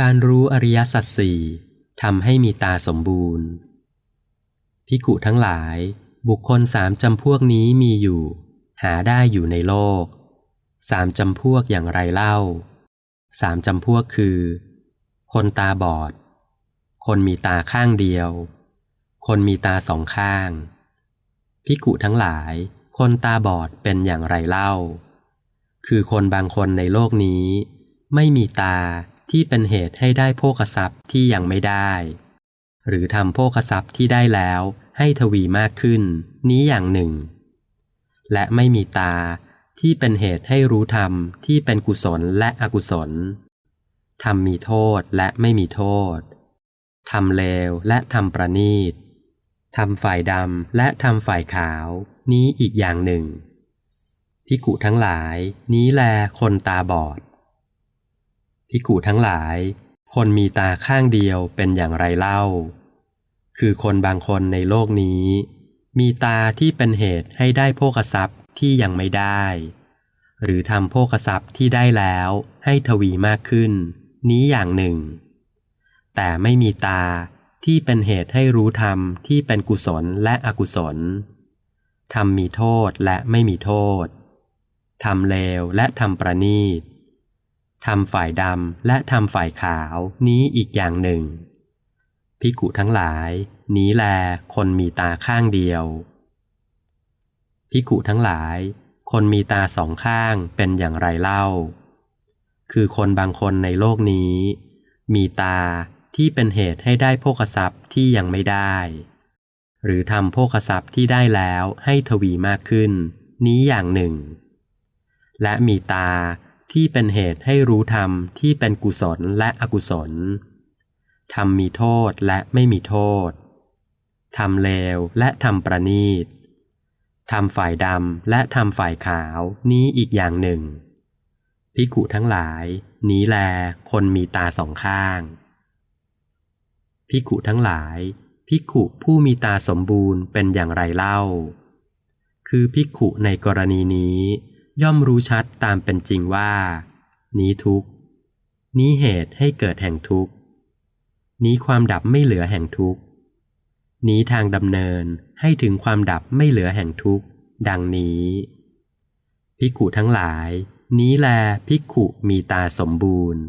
การรู้อริยสัจสี่ทำให้มีตาสมบูรณ์ พิกุทั้งหลาย บุคคลสามจำพวกนี้มีอยู่ หาได้อยู่ในโลก สามจำพวกอย่างไรเล่า สามจำพวกคือ คนตาบอด คนมีตาข้างเดียว คนมีตาสองข้าง พิกุทั้งหลาย คนตาบอดเป็นอย่างไรเล่า คือคนบางคนในโลกนี้ ไม่มีตา ที่เป็นเหตุให้ได้โภคทรัพย์ที่ยังไม่ได้ หรือทำโภคทรัพย์ที่ได้แล้วให้ทวีมากขึ้น นี้อย่างหนึ่ง และไม่มีตาที่เป็นเหตุให้รู้ธรรมที่เป็นกุศลและอกุศลทำมีโทษและไม่มีโทษทำเลวและทำประณีตทำฝ่ายดำและทำฝ่ายขาว นี้อีกอย่างหนึ่งพิกุทั้งหลาย นี้แลคนตาบอด พิกุทั้งหลาย คนมีตาข้างเดียวเป็นอย่างไรเล่า คือคนบางคนในโลกนี้ มีตาที่เป็นเหตุให้ได้โภคทรัพย์ที่ยังไม่ได้ หรือทำโภคทรัพย์ที่ได้แล้วให้ทวีมากขึ้น นี้อย่างหนึ่ง แต่ไม่มีตาที่เป็นเหตุให้รู้ธรรมที่เป็นกุศลและอกุศลทำมีโทษและไม่มีโทษทำเลวและทำประณีต ทำฝ่ายดำและทำฝ่ายขาวนี้อีกอย่างหนึ่ง พิกุทั้งหลาย นี้แลคนมีตาข้างเดียว พิกุทั้งหลาย คนมีตาสองข้างเป็นอย่างไรเล่า คือคนบางคนในโลกนี้ มีตาที่เป็นเหตุให้ได้โภคทรัพย์ที่ยังไม่ได้ หรือทำโภคทรัพย์ที่ได้แล้วให้ทวีมากขึ้น นี้อย่างหนึ่ง และมีตา ที่เป็นเหตุให้รู้ธรรมที่เป็นกุศลและอกุศลทำมีโทษและไม่มีโทษทำเลวและทำประณีตทำฝ่ายดำและทำฝ่ายขาวนี้อีกอย่างหนึ่ง พิกุทั้งหลาย นี้แลคนมีตาสองข้าง พิกุทั้งหลาย พิกุผู้มีตาสมบูรณ์เป็นอย่างไรเล่า คือพิกุในกรณีนี้ ย่อมรู้ชัดตามเป็นจริงว่า นี้ทุกนี้เหตุให้เกิดแห่งทุกนี้ความดับไม่เหลือแห่งทุกนี้ทางดำเนินให้ถึงความดับไม่เหลือแห่งทุกดังนี้พิกุทั้งหลาย นี้แลพิกุมีตาสมบูรณ์